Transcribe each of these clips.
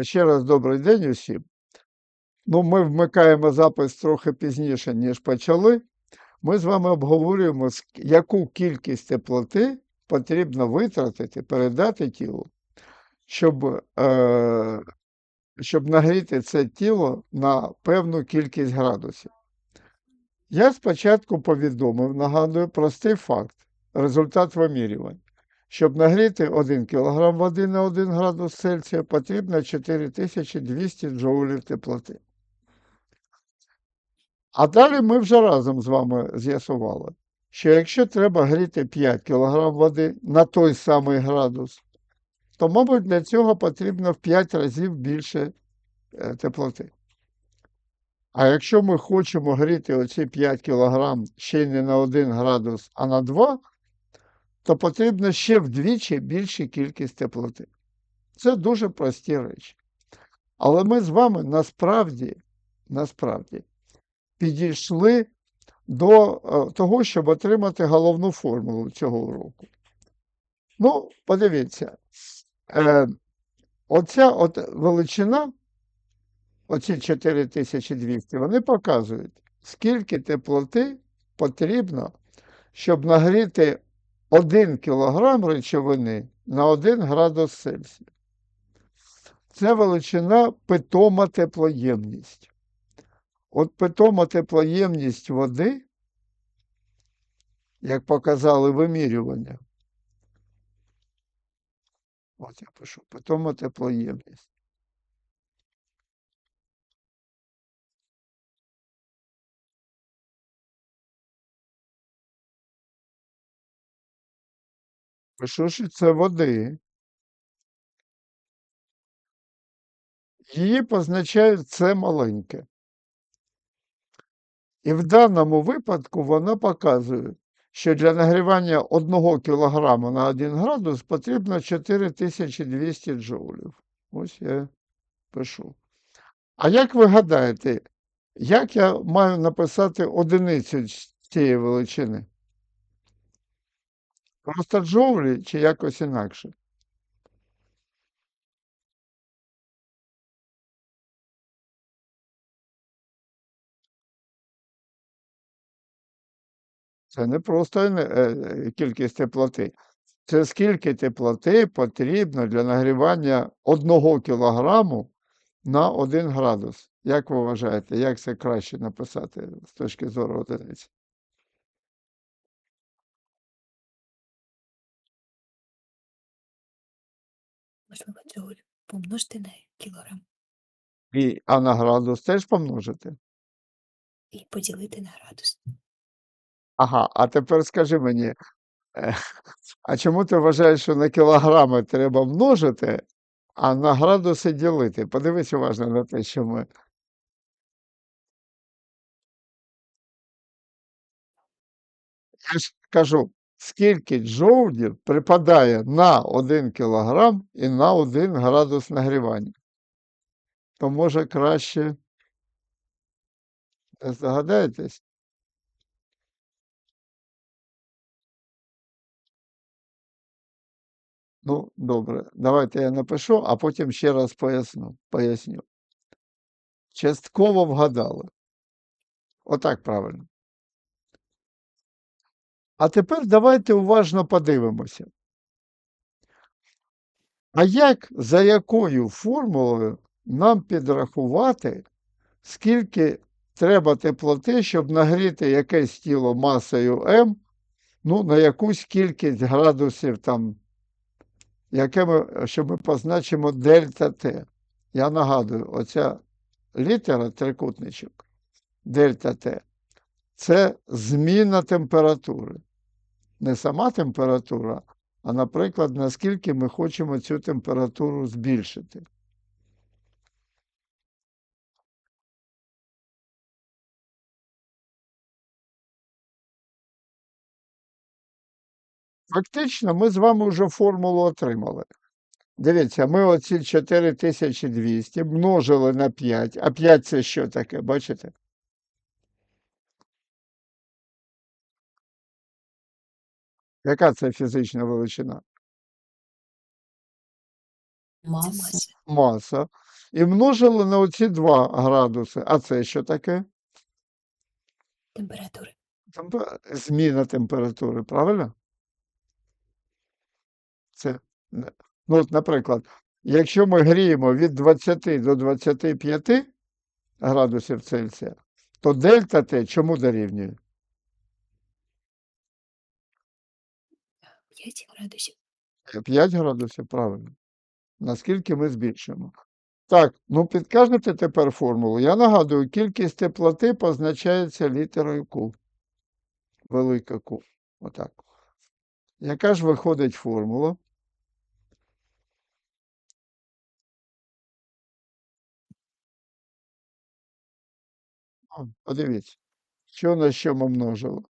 Ще раз добрий день усім. Ну, ми вмикаємо запис трохи пізніше, ніж почали. Ми з вами обговорюємо, яку кількість теплоти потрібно витратити, передати тілу, щоб, е, щоб нагріти це тіло на певну кількість градусів. Я спочатку повідомив, нагадую, простий факт, результат вимірювань. Щоб нагріти 1 кг води на 1 градус Цельсія, потрібно 4200 джоулів теплоти. А далі ми вже разом з вами з'ясували, що якщо треба гріти 5 кг води на той самий градус, то, мабуть, для цього потрібно в 5 разів більше е, теплоти. А якщо ми хочемо гріти оці 5 кг ще не на 1 градус, а на 2, то потрібно ще вдвічі більша кількість теплоти. Це дуже прості речі. Але ми з вами насправді, насправді підійшли до е, того, щоб отримати головну формулу цього уроку. Ну, подивіться, е, оця от величина, оці 4200, вони показують, скільки теплоти потрібно, щоб нагріти 1 кг речовини на 1 градус Цельсія. Це величина питома теплоємність. От питома теплоємність води, як показали вимірювання, от я пишу, питома теплоємність. Пишу, що це води. Її позначають це маленьке. І в даному випадку вона показує, що для нагрівання 1 кг на 1 градус потрібно 4200 джоулів. Ось я пишу. А як ви гадаєте, як я маю написати одиницю цієї величини? Просто джоулі чи якось інакше? Це не просто е, е, кількість теплоти. Це скільки теплоти потрібно для нагрівання 1 кілограму на 1 градус. Як ви вважаєте, як це краще написати з точки зору одиниць? Можливо, джоуль помножити на кілограм І, а на градус теж помножити? і поділити на градус. Ага, а тепер скажи мені, е, а чому ти вважаєш, що на кілограми треба множити, а на градуси ділити? Подивись уважно на те, що ми. Я ж кажу, скільки джоулів припадає на 1 кілограм і на 1 градус нагрівання. То може краще здогадаєтесь? Ну, добре, давайте я напишу, а потім ще раз поясню. поясню. Частково вгадали. Отак правильно. А тепер давайте уважно подивимося. А як, за якою формулою нам підрахувати, скільки треба теплоти, щоб нагріти якесь тіло масою М, ну, на якусь кількість градусів там, яке ми, що ми позначимо дельта Т. Я нагадую, оця літера трикутничок, дельта Т, це зміна температури. Не сама температура, а, наприклад, наскільки ми хочемо цю температуру збільшити. Фактично, ми з вами вже формулу отримали. Дивіться, ми оці 4200 множили на 5, а 5 це що таке, бачите? Яка це фізична величина? Маса. маса. і множили на оці 2 градуси. А це що таке? Температури. Темпе- Зміна температури, правильно? Це, ну, от, наприклад, якщо ми гріємо від 20 до 25 градусів Цельсія, то дельта Т чому дорівнює? 5 градусів. 5 градусів, правильно. Наскільки ми збільшуємо. Так, ну підкажете тепер формулу. Я нагадую, кількість теплоти позначається літерою Q. Велика Q. Отак. Яка ж виходить формула? О, подивіться, що на що ми множили.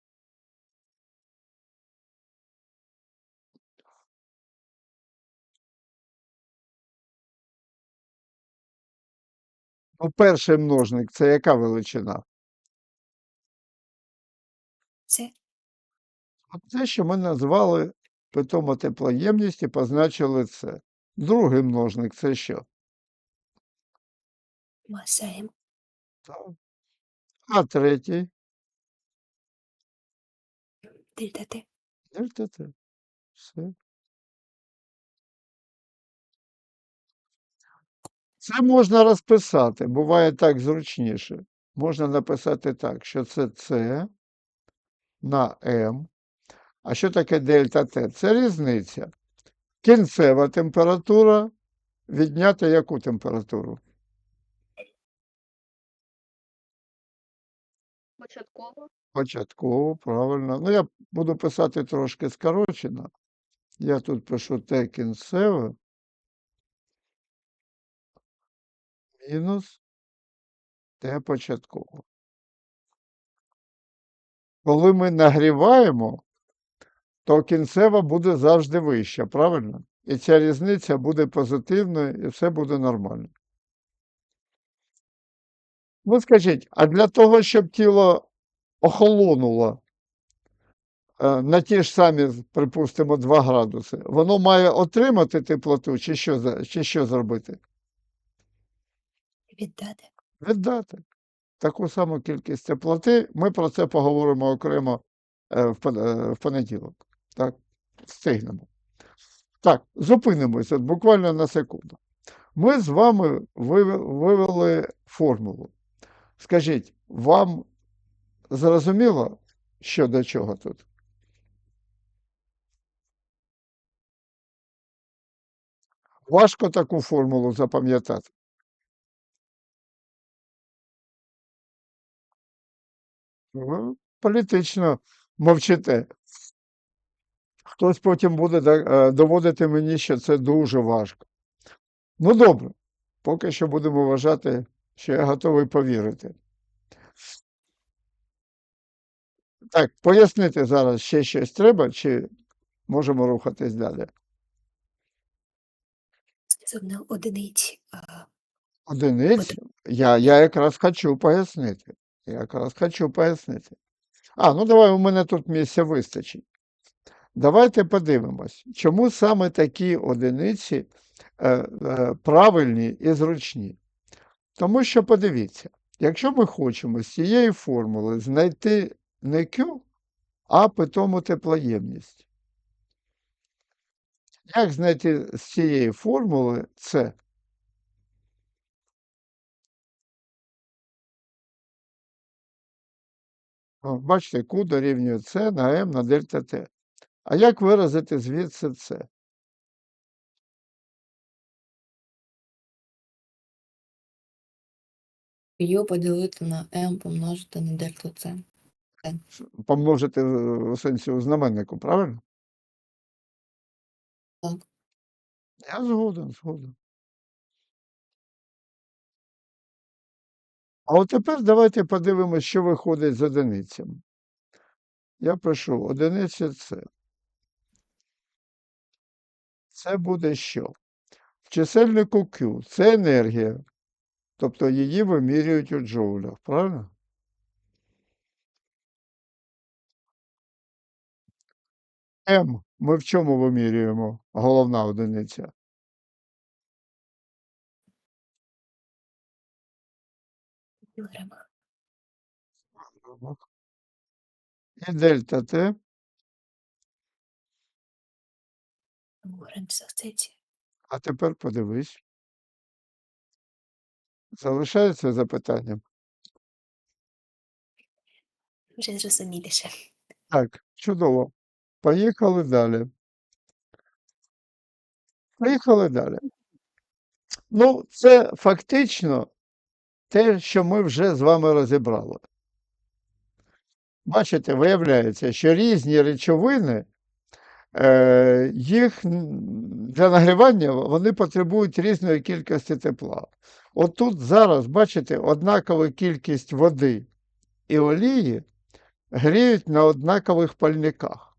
Ну, перший множник це яка величина? Це Це, що ми назвали питома теплоємність і позначили це. Другий множник це що? маса М. Так. А третій Дельта Т. дельта Т. Все. Це можна розписати, буває так зручніше. Можна написати так, що це С на М. А що таке дельта Т? Це різниця. Кінцева температура відняти яку температуру? Початково. Початково, правильно. Ну, я буду писати трошки скорочено. Я тут пишу Т кінцеве мінус Т початково. Коли ми нагріваємо, то кінцева буде завжди вища, правильно? І ця різниця буде позитивною, і все буде нормально. Ну, скажіть, а для того, щоб тіло охолонуло е, на ті ж самі, припустимо, 2 градуси, воно має отримати теплоту, чи що, чи що зробити? Віддати. Віддати. Таку саму кількість теплоти. Ми про це поговоримо окремо е, е, в понеділок. Так, встигнемо. Так, зупинимося буквально на секунду. Ми з вами вивели формулу. Скажіть, вам зрозуміло, що до чого тут? Важко таку формулу запам'ятати. Ви політично мовчите. Хтось потім буде е, доводити мені, що це дуже важко. Ну, добре, поки що будемо вважати, що я готовий повірити. Так, пояснити зараз ще щось треба, чи можемо рухатись далі? Стосовно одиниць. Одиниць? Я, я якраз хочу пояснити. Якраз хочу пояснити. А, ну давай, у мене тут місця вистачить. Давайте подивимось, чому саме такі одиниці е, е, правильні і зручні. Тому що подивіться, якщо ми хочемо з цієї формули знайти не Q, а питому теплоємність. Як знайти з цієї формули це? Бачите, Q дорівнює С на М на дельта Т. А як виразити звідси це? Q поділити на M помножити на дельту С. Помножити в сенсі у знаменнику, правильно? Так. Я згоден, згоден. А от тепер давайте подивимося, що виходить з одиницями. Я пишу одиниця це. Це буде що? В чисельнику Q це енергія, тобто її вимірюють у джоулях, правильно? М ми в чому вимірюємо? Головна одиниця. Кілограмах. І дельта Т У Цельсія. А тепер подивись. Залишається запитання? Вже зрозуміліше. Так, чудово. Поїхали далі. Поїхали далі. Ну, це фактично те, що ми вже з вами розібрали. Бачите, виявляється, що різні речовини, е, їх для нагрівання вони потребують різної кількості тепла. От тут зараз, бачите, однакова кількість води і олії гріють на однакових пальниках.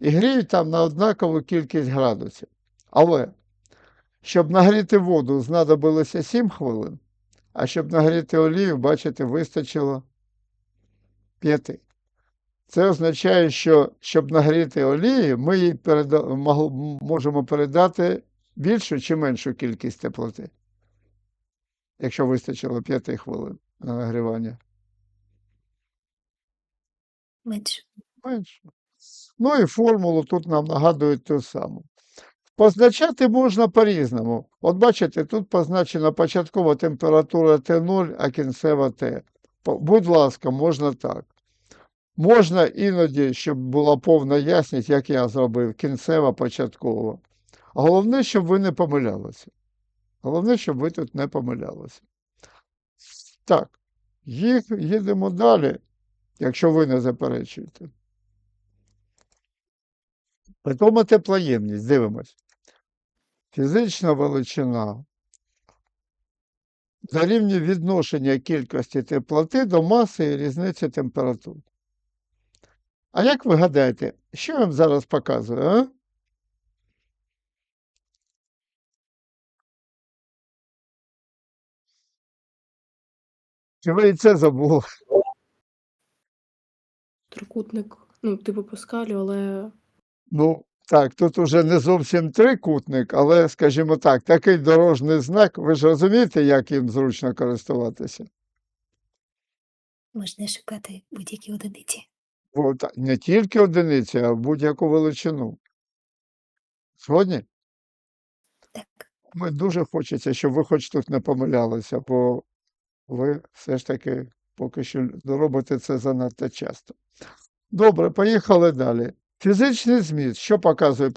І гріють там на однакову кількість градусів. Але щоб нагріти воду, знадобилося 7 хвилин, а щоб нагріти олію, бачите, вистачило 5. Це означає, що щоб нагріти олії, ми їй переда... можемо передати більшу чи меншу кількість теплоти, якщо вистачило 5 хвилин на нагрівання. Менше. Менше. Ну і формулу тут нам нагадують ту саму. Позначати можна по-різному. От бачите, тут позначена початкова температура Т0, а кінцева Т. Будь ласка, можна так. Можна іноді, щоб була повна ясність, як я зробив, кінцева, початкова. Головне, щоб ви не помилялися. Головне, щоб ви тут не помилялися. Так, їх, їдемо далі, якщо ви не заперечуєте. Питома теплоємність, дивимось. Фізична величина дорівнює відношення кількості теплоти до маси і різниці температур. А як ви гадаєте, що я вам зараз показую, а? Чи ви і це забули? Трикутник, ну, типу Паскалю, але Ну, так, тут уже не зовсім трикутник, але, скажімо так, такий дорожній знак, ви ж розумієте, як їм зручно користуватися? Можна шукати будь-які одиниці. Бо та- не тільки одиниці, а будь-яку величину. Згодні? Так. Ми дуже хочеться, щоб ви хоч тут не помилялися, бо ви все ж таки поки що робите це занадто часто. Добре, поїхали далі. Фізичний зміст, що показує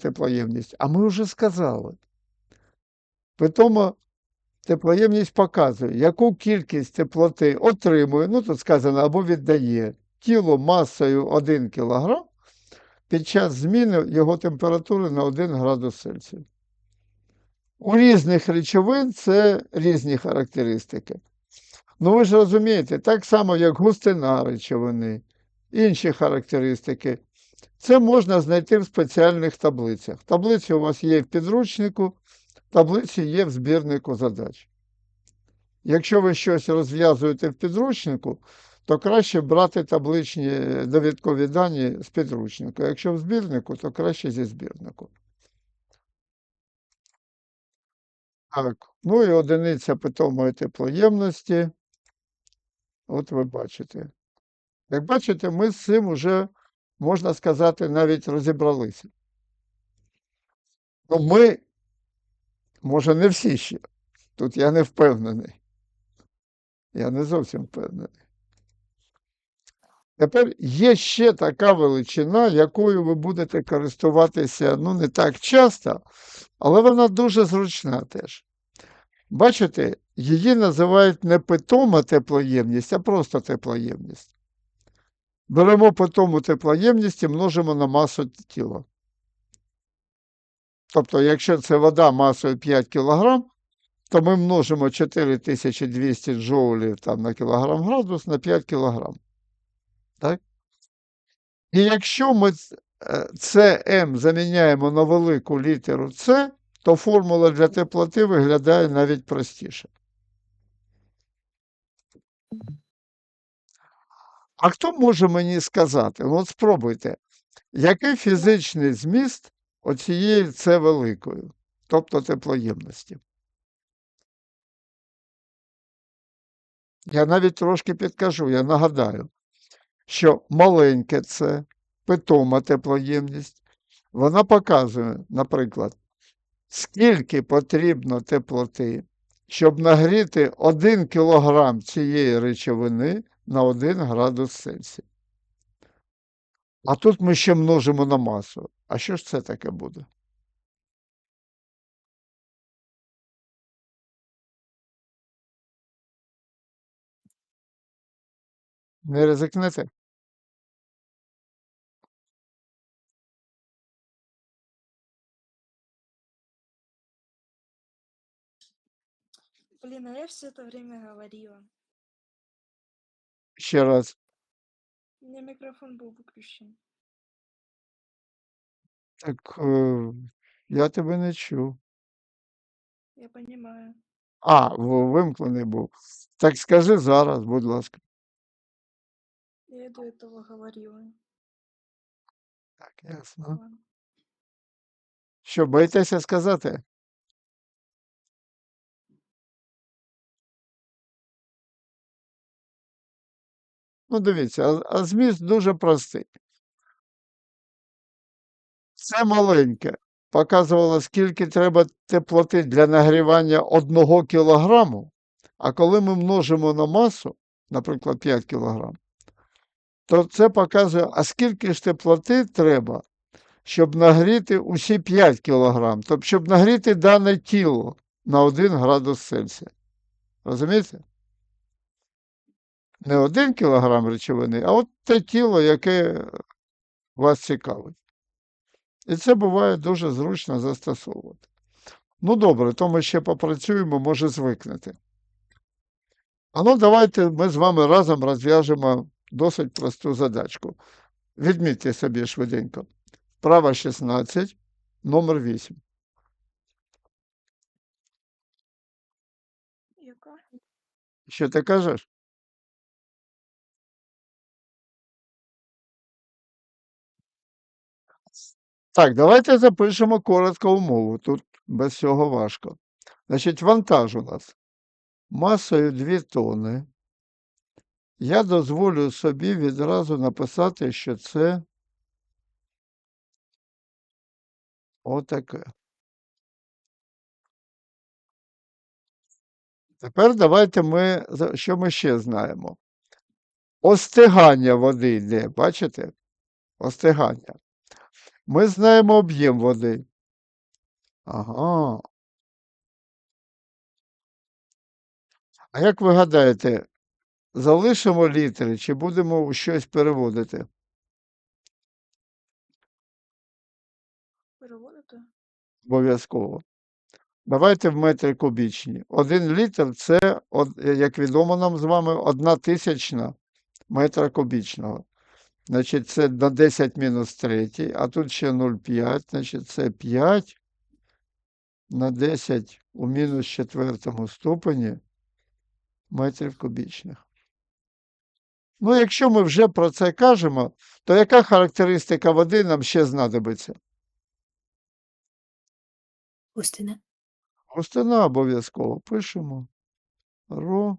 теплоємність? А ми вже сказали. Питома теплоємність показує, яку кількість теплоти отримує, ну тут сказано, або віддає тіло масою 1 кг під час зміни його температури на 1 градус Цельсія. У різних речовин це різні характеристики. Ну ви ж розумієте, так само, як густина речовини, інші характеристики. Це можна знайти в спеціальних таблицях. Таблиці у вас є в підручнику, таблиці є в збірнику задач. Якщо ви щось розв'язуєте в підручнику, то краще брати табличні е, довідкові дані з підручника. Якщо в збірнику, то краще зі збірнику. Так, ну і одиниця питомої теплоємності. От ви бачите. Як бачите, ми з цим уже, можна сказати, навіть розібралися. Ну, ми, може, не всі ще. Тут я не впевнений. Я не зовсім впевнений. Тепер є ще така величина, якою ви будете користуватися ну, не так часто, але вона дуже зручна теж. Бачите, її називають не питома теплоємність, а просто теплоємність. Беремо питому теплоємність і множимо на масу тіла. Тобто, якщо це вода масою 5 кг, то ми множимо 4200 джоулів там, на кілограм градус на 5 кг. Так? І якщо ми це заміняємо на велику літеру С, то формула для теплоти виглядає навіть простіше. А хто може мені сказати? Ну, от спробуйте, який фізичний зміст оцієї С великої, тобто теплоємності? Я навіть трошки підкажу, я нагадаю, що маленьке це питома теплоємність, вона показує, наприклад, скільки потрібно теплоти, щоб нагріти 1 кілограм цієї речовини на 1 градус Цельсія. А тут ми ще множимо на масу. А що ж це таке буде? Не ризикнете? Блин, а я все это время говорила. Ще раз. У меня микрофон был выключен. Так е, я тебе не чув. Я понимаю. А, в- вимкнений був. Так скажи зараз, будь ласка. Я и до этого говорила. Так, ясно. Ладно. Що, боїтеся сказати? Ну, дивіться, а, зміст дуже простий. Це маленьке показувало, скільки треба теплоти для нагрівання 1 кілограму, а коли ми множимо на масу, наприклад, 5 кілограм, то це показує, а скільки ж теплоти треба, щоб нагріти усі 5 кілограм, тобто, щоб нагріти дане тіло на 1 градус Цельсія. Розумієте? Не 1 кілограм речовини, а от те тіло, яке вас цікавить. І це буває дуже зручно застосовувати. Ну, добре, то ми ще попрацюємо, може звикнете. А ну, давайте ми з вами разом розв'яжемо досить просту задачку. Відмітьте собі швиденько. Вправа 16, номер 8. Яка? Що ти кажеш? Так, давайте запишемо коротко умову. Тут без цього важко. Значить, вантаж у нас масою 2 тони. Я дозволю собі відразу написати, що це отаке. Тепер давайте ми, що ми ще знаємо? Остигання води йде, бачите? Остигання. Ми знаємо об'єм води. Ага. А як ви гадаєте, залишимо літри чи будемо щось переводити? Переводити? Обов'язково. Давайте в метри кубічні. Один літр це, як відомо нам з вами, одна тисячна метра кубічного. Значить, це на 10 мінус 3, а тут ще 0,5, значить це 5 на 10 у мінус четвертому ступені метрів кубічних. Ну, якщо ми вже про це кажемо, то яка характеристика води нам ще знадобиться? Густина. Густина обов'язково пишемо. Ро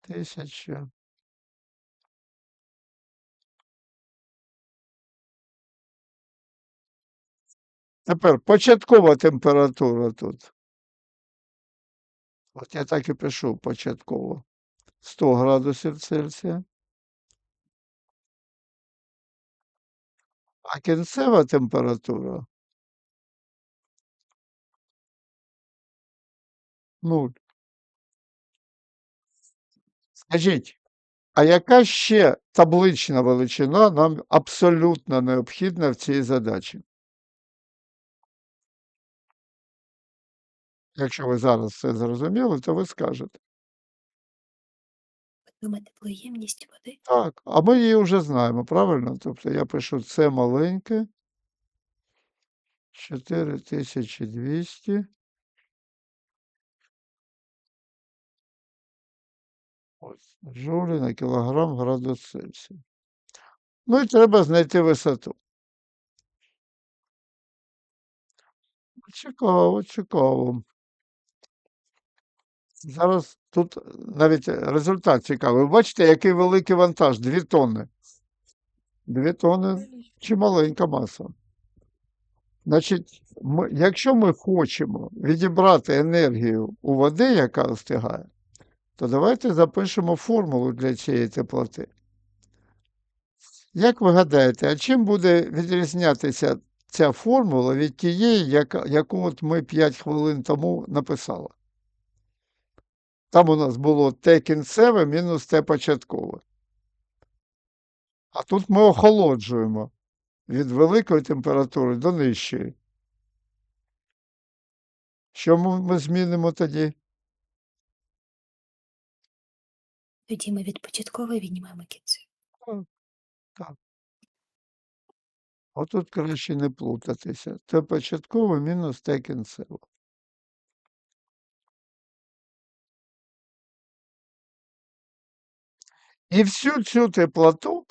тисяча. Тепер початкова температура тут. От я так і пишу початково. 100 градусів Цельсія. А кінцева температура 0. Скажіть, а яка ще таблична величина нам абсолютно необхідна в цій задачі? Якщо ви зараз все зрозуміли, то ви скажете. Питома теплоємність води. Так, а ми її вже знаємо, правильно? Тобто я пишу це маленьке. 4200. Ось, джоулі на кілограм градус Цельсія. Ну і треба знайти висоту. Цікаво, цікаво. Зараз тут е, навіть результат цікавий. Ви бачите, який великий вантаж 2 тонни. 2 тонни чи маленька маса. Значить, ми, якщо ми хочемо відібрати енергію у води, яка остигає, то давайте запишемо формулу для цієї теплоти. Як ви гадаєте, а чим буде відрізнятися ця формула від тієї, яку от ми 5 хвилин тому написали? Там у нас було Т кінцеве мінус Т початкове. А тут ми охолоджуємо від великої температури до нижчої. Що ми, змінимо тоді? Тоді ми від початкової віднімаємо кінцеву. Отут краще не плутатися. Т початкове мінус Т кінцеве. І всю цю теплоту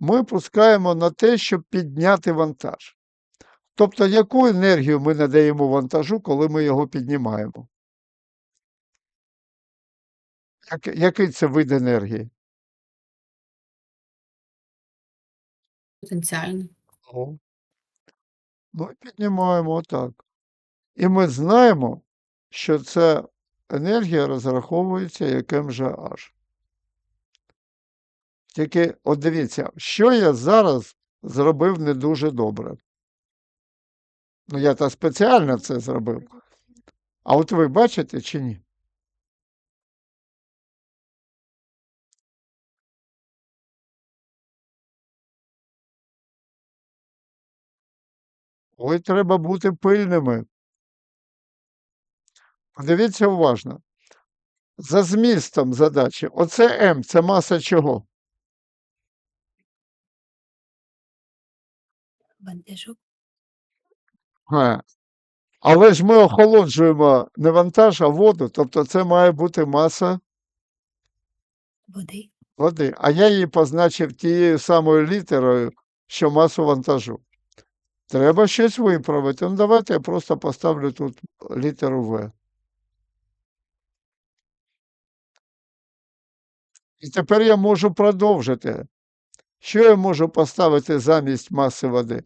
ми пускаємо на те, щоб підняти вантаж. Тобто, яку енергію ми надаємо вантажу, коли ми його піднімаємо? Який це вид енергії? Потенціально. О. Ну, піднімаємо отак. І ми знаємо, що ця енергія розраховується як МЖH. Тільки от дивіться, що я зараз зробив не дуже добре. Ну, я та спеціально це зробив. А от ви бачите чи ні? Ой, треба бути пильними. Подивіться уважно. За змістом задачі. Оце М, це маса чого? Вантажу Га. Але ж ми охолоджуємо не вантаж, а воду, тобто це має бути маса води. води. А я її позначив тією самою літерою, що масу вантажу. Треба щось виправити. Ну, давайте я просто поставлю тут літеру В. І тепер я можу продовжити. Що я можу поставити замість маси води?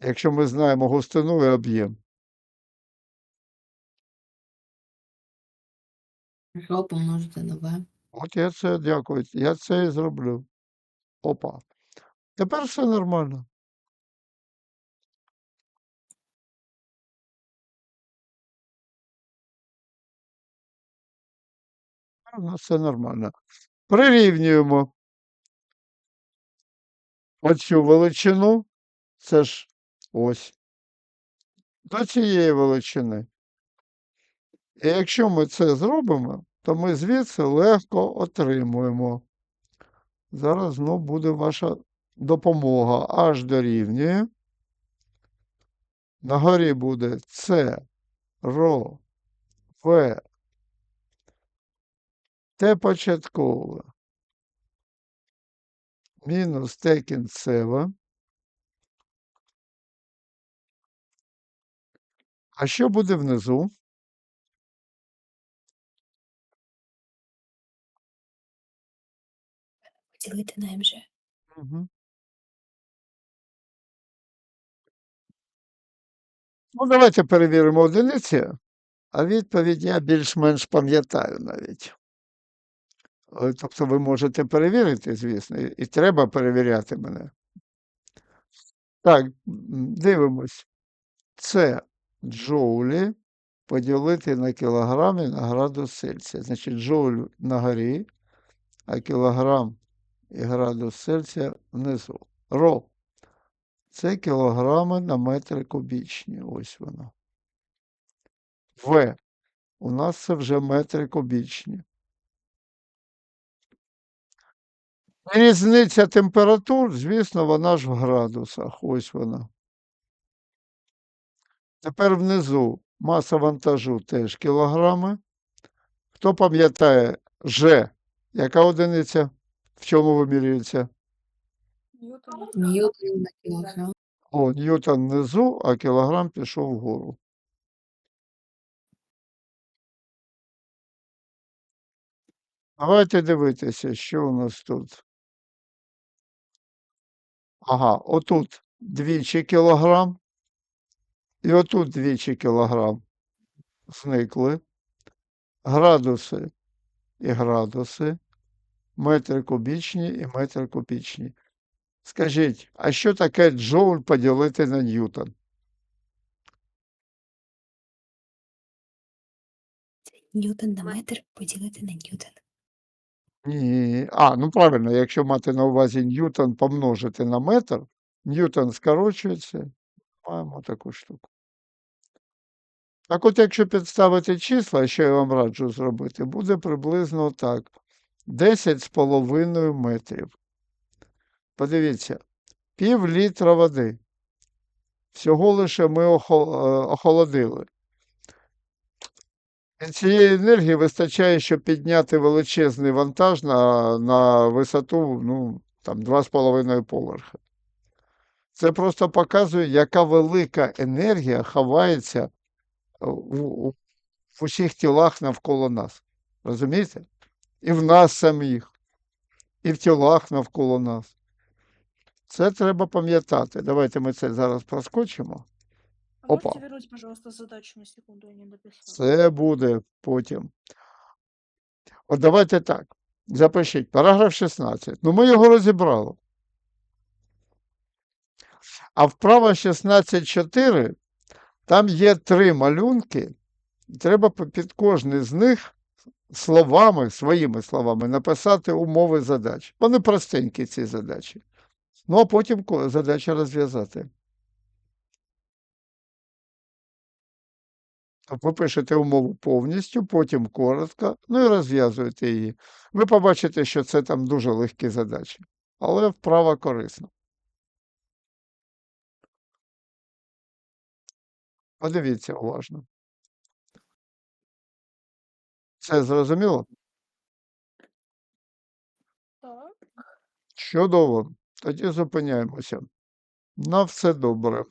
Якщо ми знаємо густину і об'єм. Рho помножити на V. От я це дякую. Я це і зроблю. Опа. Тепер все нормально. У нас все нормально. Прирівнюємо оцю величину, це ж ось, до цієї величини. І якщо ми це зробимо, то ми звідси легко отримуємо. Зараз знов буде ваша допомога. Аж дорівнює. На горі буде С, РО, В, Т початкове, мінус Т кінцеве. А що буде внизу? Поділити на МЖ. Мгм. Ну, давайте перевіримо одиниці, а відповідь я більш-менш пам'ятаю навіть. Е, Тобто ви можете перевірити, звісно, і треба перевіряти мене. Так, дивимось. Це джоулі поділити на кілограми на градус Цельсія. Значить, джоуль на горі, а кілограм і градус Цельсія внизу. Ро. Це кілограми на метри кубічні. Ось воно. В. У нас це вже метри кубічні. Різниця температур, звісно, вона ж в градусах. Ось вона. Тепер внизу маса вантажу теж кілограми. Хто пам'ятає Ж, яка одиниця? В чому вимірюється? Ньютон на кілограм. О, Ньютон внизу, а кілограм пішов вгору. Давайте дивитися, що у нас тут. Ага, отут двічі кілограм. І отут двічі кілограм. Зникли. Градуси і градуси. Метри кубічні і метри кубічні. Скажіть, а що таке джоуль поділити на ньютон? Ньютон на метр поділити на ньютон. Ні. А, ну правильно, якщо мати на увазі ньютон помножити на метр, ньютон скорочується, маємо таку штуку. Так от, якщо підставити числа, що я вам раджу зробити, буде приблизно так. 10 з половиною метрів. Подивіться, пів літра води. Всього лише ми е, охолодили. І цієї енергії вистачає, щоб підняти величезний вантаж на, на висоту ну, там, 2,5 поверхи. Це просто показує, яка велика енергія ховається в, в усіх тілах навколо нас. Розумієте? І в нас самих, і в тілах навколо нас. Це треба пам'ятати. Давайте ми це зараз проскочимо. А Опа. можете вернуть, пожалуйста, задачу на секунду, я не дописал. Це буде потім. От давайте так. Запишіть. Параграф 16. Ну, ми його розібрали. А вправа 16.4, там є три малюнки. і Треба під кожний з них словами, своїми словами, написати умови задач. Вони простенькі, ці задачі. Ну, а потім задача розв'язати. Ви пишете умову повністю, потім коротко, ну і розв'язуєте її. Ви побачите, що це там дуже легкі задачі, але вправа корисна. Подивіться уважно. Це зрозуміло? Так. Чудово. Тоді зупиняємося. На все добре.